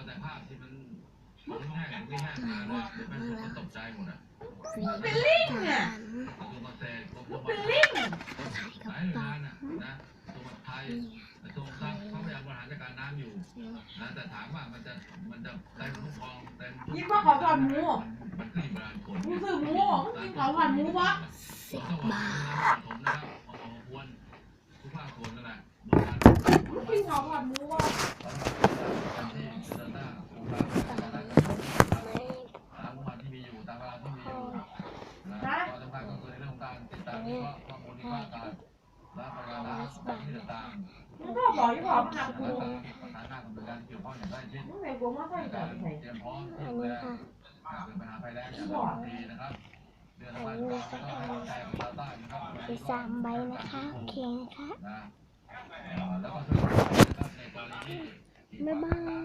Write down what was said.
เอาแต่ภาพที่มันของแห้งของที่แห้งมาเลยเดี๋ยวแม่งคนตกใจหมดอะเป็นลิงอะกระทรวงเกษตรกรมประเป็นมลิงงหลายหน่วยงานน่ะนะกรมไทยกระทรวงทรัพย์เขาพยายามบริหารจัดการน้ำอยู่นะแต่ถามว่ามันจะมันจะเต็มทุกคลองเต็มทุกยิ่งว่าเขาผ่อนหมูมันขึ้นอยู่กับการขนกูซื้อหมูยิ่งเขาผ่อนหมูวะสิบบาทผมนะครับพอควรทุกภาคส่วนนั่นแหละบริการยิ่งเขาผ่อนหมูวะ ที่เดินหน้าโครงการตามวันที่มีอยู่ตามเวลาที่มีอยู่นะก็สำคัญก็คือในเรื่อง ของการติดตามวิเคราะห์ข้อมูลที่ว่าการและประการน้ำที่ต่างๆมึงก็บอกยิ่งเขามาหากูประสานงานกับหน่วยงานเกี่ยวข้องอย่างใกล้ชิดมึงไหนกูมาใส่ในใจการใส่เตรียมพร้อมที่ดูแลเกิดปัญหาภัยแล้งอย่างทันทีนะครับอนละวันก็ต้องให้กำลังใจกับชาวใต้นะครับสามใบนะคะโอเคนะคะนะแล้วก็ช่วยนะครับในกรณีที่บ๊ายบาย